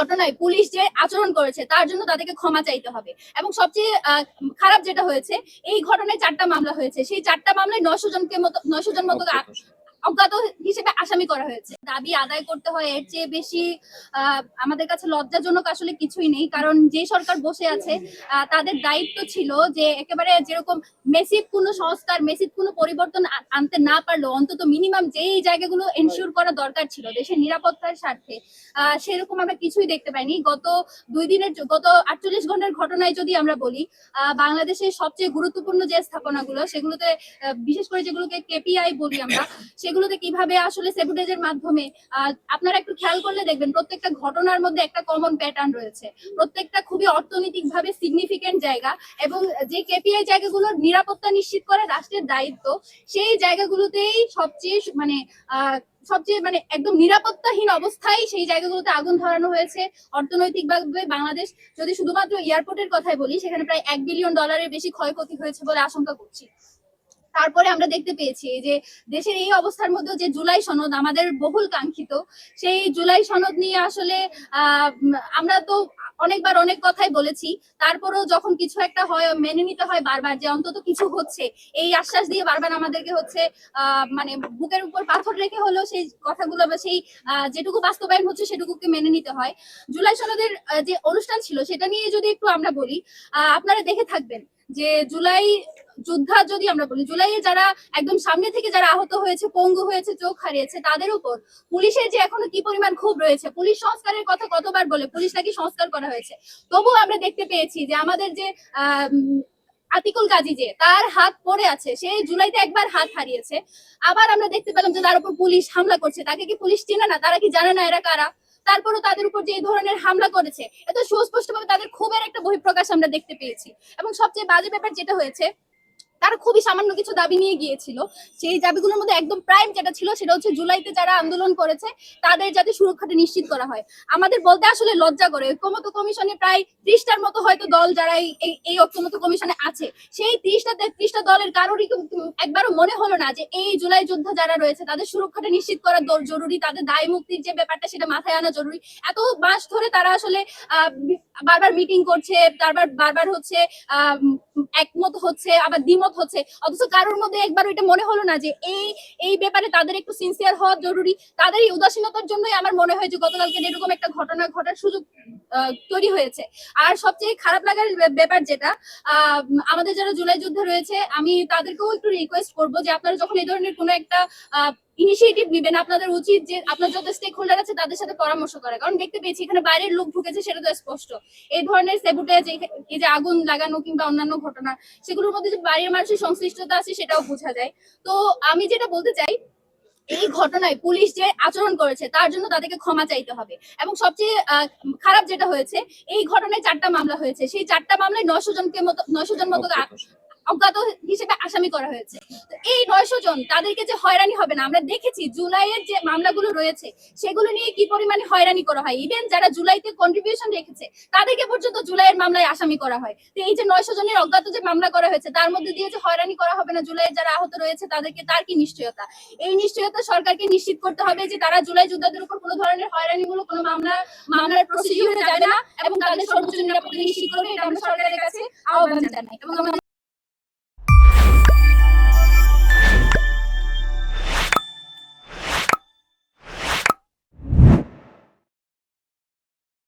ঘটনায় পুলিশ যে আচরণ করেছে, তার জন্য তাদেরকে ক্ষমা চাইতে হবে। এবং সবচেয়ে খারাপ যেটা হয়েছে, এই ঘটনায় চারটা মামলা হয়েছে। সেই চারটা মামলায় নয়শো জনকে মতো, নয়শো জন মতো অজ্ঞাত হিসেবে আসামি করা হয়েছে। দাবি আদায় করতে হয়, এর চেয়ে বেশি আমাদের কাছে লজ্জাজনক আসলে কিছুই নেই। কারণ যে সরকার বসে আছে তাদের দায়িত্ব ছিল যে একেবারে যেরকম মেসিভ কোনো সংস্কার মেসিভ কোনো পরিবর্তন আনতে না পারলেও অন্তত মিনিমাম যেই জায়গাগুলো এনশিওর করা দরকার ছিল, দেশের নিরাপত্তার স্বার্থে সেরকম আমরা কিছুই দেখতে পাইনি। গত দুই দিনের গত আটচল্লিশ ঘণ্টার ঘটনায় যদি আমরা বলি বাংলাদেশের সবচেয়ে গুরুত্বপূর্ণ যে স্থাপনাগুলো, সেগুলোতে বিশেষ করে যেগুলোকে কেপিআই বলি আমরা সেগুলোতে কীভাবে আসলে সেবুটেজের মাধ্যমে আপনারা একটু খেয়াল করলে দেখবেন প্রত্যেকটা ঘটনার মধ্যে একটা কমন প্যাটার্ন রয়েছে। প্রত্যেকটা খুবই অর্থনৈতিক ভাবে সিগনিফিকেন্ট জায়গা এবং যে কেপিআই জায়গাগুলোর নিরাপত্তা নিশ্চিত করা রাষ্ট্রের দায়িত্ব, সেই জায়গাগুলোতেই সবচেয়ে মানে সবচেয়ে মানে একদম নিরাপত্তাহীন অবস্থায় সেই জায়গাগুলোতে আগুন ধরানো হয়েছে। অর্থনৈতিকভাবে বাংলাদেশ, যদি শুধুমাত্র এয়ারপোর্টের কথাই বলি, সেখানে প্রায় এক বিলিয়ন ডলারের বেশি ক্ষয়ক্ষতি হয়েছে বলে আশঙ্কা করছি। তারপরে আমরা দেখতে পেয়েছি যে দেশের এই অবস্থার মধ্যে যে জুলাই সনদ আমাদের বহুল কাঙ্ক্ষিত, সেই জুলাই সনদ নিয়ে আসলে আমরা তো অনেকবার অনেক কথাই বলেছি। তারপরেও যখন কিছু একটা হয়, মেনে নিতে হয় বারবার যে অন্তত কিছু হচ্ছে, এই আশ্বাস দিয়ে বারবার আমাদেরকে হচ্ছে মানে বুকের উপর পাথর রেখে হলেও সেই কথাগুলো বা সেই যেটুকু বাস্তবায়ন হচ্ছে সেটুকুকে মেনে নিতে হয়। জুলাই সনদের যে অনুষ্ঠান ছিল, সেটা নিয়ে যদি একটু আমরা বলি আপনারা দেখে থাকবেন। যে জুলাই যোদ্ধা যদি আমরা বলি, জুলাইয়ে যারা একদম সামনে থেকে যারা আহত হয়েছে, পঙ্গু হয়েছে, চোখ হারিয়েছে, তাদের উপর পুলিশের যে এখনও কি পরিমাণ ক্ষোভ রয়েছে, পুলিশ সংস্কারের কথা কতবার বলে, পুলিশ নাকি সংস্কার করা হয়েছে। তবুও আমরা দেখতে পেয়েছি যে আমাদের যে আতিকুল কাজী যে, তার হাত পড়ে আছে, সে জুলাইতে একবার হাত হারিয়েছে। আবার আমরা দেখতে পেলাম যে তার উপর পুলিশ হামলা করছে। তাকে কি পুলিশ চেনে না? তারা কি জানে না এরা কারা? তারপরও তাদের উপর যে ধরনের হামলা করেছে, এত সুস্পষ্টভাবে তাদের ক্ষোভের একটা বহিঃপ্রকাশ আমরা দেখতে পেয়েছি। এবং সবচেয়ে বাজে ব্যাপার যেটা হয়েছে তারা খুবই সামান্য কিছু দাবি নিয়ে গিয়েছিল। সেই দাবিগুলোর মধ্যে একদম প্রাইম যেটা ছিল সেটা হচ্ছে জুলাইতে যারা আন্দোলন করেছে, তাদের যাতে সুরক্ষাটা নিশ্চিত করা হয়। আমাদের বলতে আসলে লজ্জা করে। ঐক্যমত কমিশনে প্রায় ত্রিশটার মতো হয়তো দল যারা এই- এই ঐক্যমত কমিশনে আছে, সেই ত্রিশটা ত্রিশটা দলের কারোরই একবারও মনে হলো না যে এই জুলাই যোদ্ধা যারা রয়েছে, তাদের সুরক্ষাটা নিশ্চিত করা জরুরি, তাদের দায় মুক্তির যে ব্যাপারটা সেটা মাথায় আনা জরুরি। এত মাস ধরে তারা আসলে বারবার মিটিং করছে তারপর বারবার হচ্ছে একমত হচ্ছে, আবার দ্বিমত হচ্ছে। অথচ কারোর মধ্যে একবার এটা মনে হলো না যে এই এই ব্যাপারে তাদের একটু সিনসিয়ার হওয়া জরুরি। তাদের এই উদাসীনতার জন্যই আমার মনে হয় যে গতকালকে এরকম একটা ঘটনা ঘটার সুযোগ তৈরি হয়েছে। আর সবচেয়ে খারাপ লাগার ব্যাপার যেটা আমাদের যারা জুলাই যুদ্ধে রয়েছে, আমি তাদেরকেও একটু রিকোয়েস্ট করব যে আপনারা যখন এই ধরনের কোনো একটা ইনিশিয়েটিভ নেবেন, আপনাদের উচিত যে আপনার যত স্টেক হোল্ডার আছে তাদের সাথে পরামর্শ করা। কারণ দেখতে পেয়েছি, এখানে বাইরের লোক ঢুকেছে সেটা তো স্পষ্ট। এই ধরনের সেবুটেজ এই যে আগুন লাগানো কিংবা অন্যান্য ঘটনা, সেগুলোর মধ্যে যে বাইরের মানুষের সংশ্লিষ্টতা আছে সেটাও বোঝা যায়। তো আমি যেটা বলতে চাই, এই ঘটনায় পুলিশ যে আচরণ করেছে, তার জন্য তাদেরকে ক্ষমা চাইতে হবে। এবং সবচেয়ে খারাপ যেটা হয়েছে, এই ঘটনায় চারটা মামলা হয়েছে। সেই চারটা মামলায় নশো জনকে মতো নয়শো জন মতো অজ্ঞাত হিসেবে আসামি করা হয়েছে। এই নয়শো জন তাদেরকে যে হয়রানি হবে না, আমরা দেখেছি জুলাইয়ের যে মামলাগুলো রয়েছে, সেগুলো নিয়ে কি পরিমাণে হয়রানি করা হয়? ইভেন যারা জুলাইতে কন্ট্রিবিউশন রেখেছে, তাদেরকে পর্যন্ত জুলাইয়ের মামলায় আসামি করা হয়। তো এই যে নয়শো জনের অজ্ঞাত যে মামলা করা হয়েছে, তার মধ্যে দিয়ে যে হয়রানি করা হবে না, জুলাইয়ের যারা আহত রয়েছে, তাদেরকে তার কি নিশ্চয়তা? এই নিশ্চয়তা সরকারকে নিশ্চিত করতে হবে যে তারা জুলাই যোদ্ধাদের উপর কোনো ধরনের হয়রানিমূলক কোনো মামলা, মামলার প্রসিডিউরে যাবে না এবং তাদের সর্বোচ্চ নিরাপত্তা নিশ্চিত করবে, এটা আমরা সরকারের কাছে আহ্বান জানাই। এবং আমরা